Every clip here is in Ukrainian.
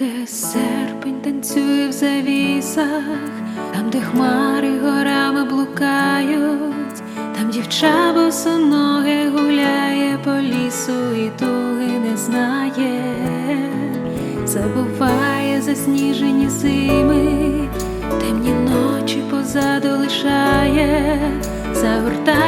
Весь серпень танцює в завісах, там, де хмари горами блукають, там дівча босоноге гуляє по лісу і туги не знає, забуває засніжені зими, темні ночі позаду лишає, загортає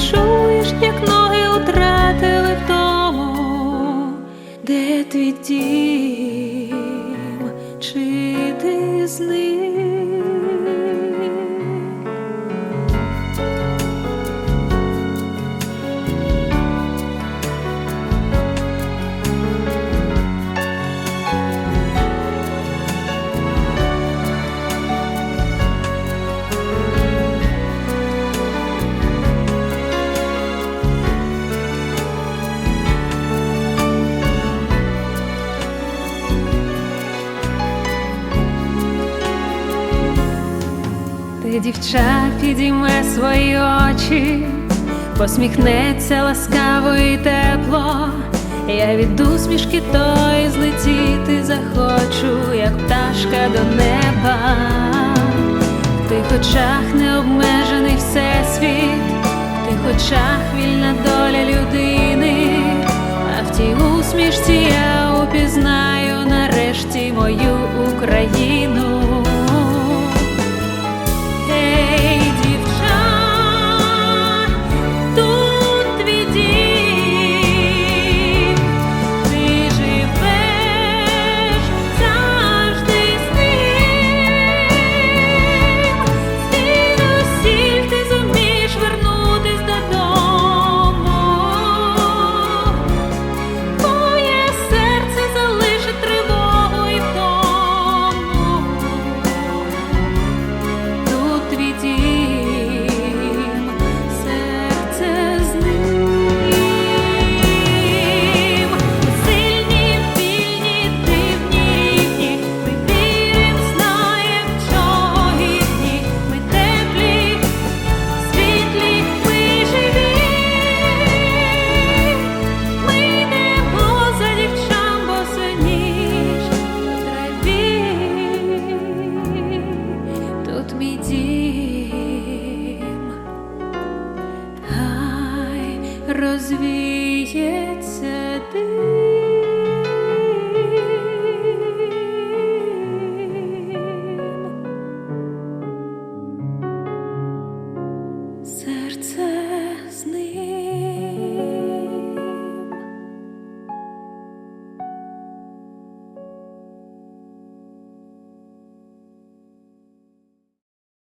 відчуєш, як ноги втратили втому? Де твій дім? Дівча підійме свої очі, посміхнеться ласкаво і тепло. Я від усмішки тої злетіти захочу, як пташка до неба. В тих очах необмежений всесвіт, в тих очах вільна доля людини, а в тій усмішці я упізнаю нарешті мою Україну. розвіється дим. серце.